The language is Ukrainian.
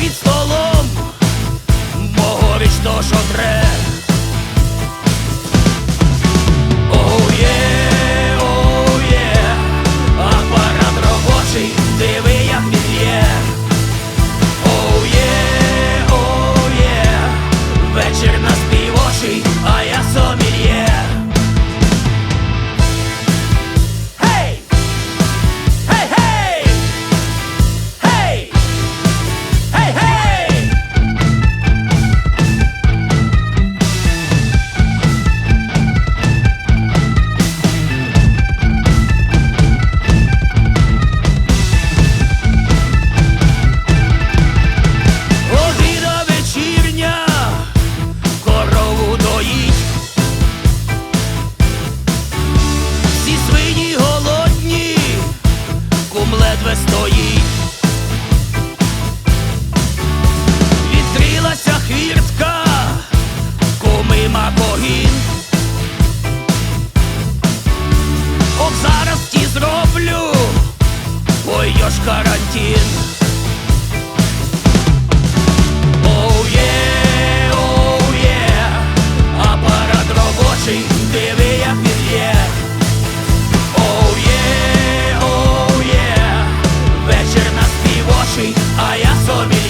під столом, мого горіч то що треба. Ai, a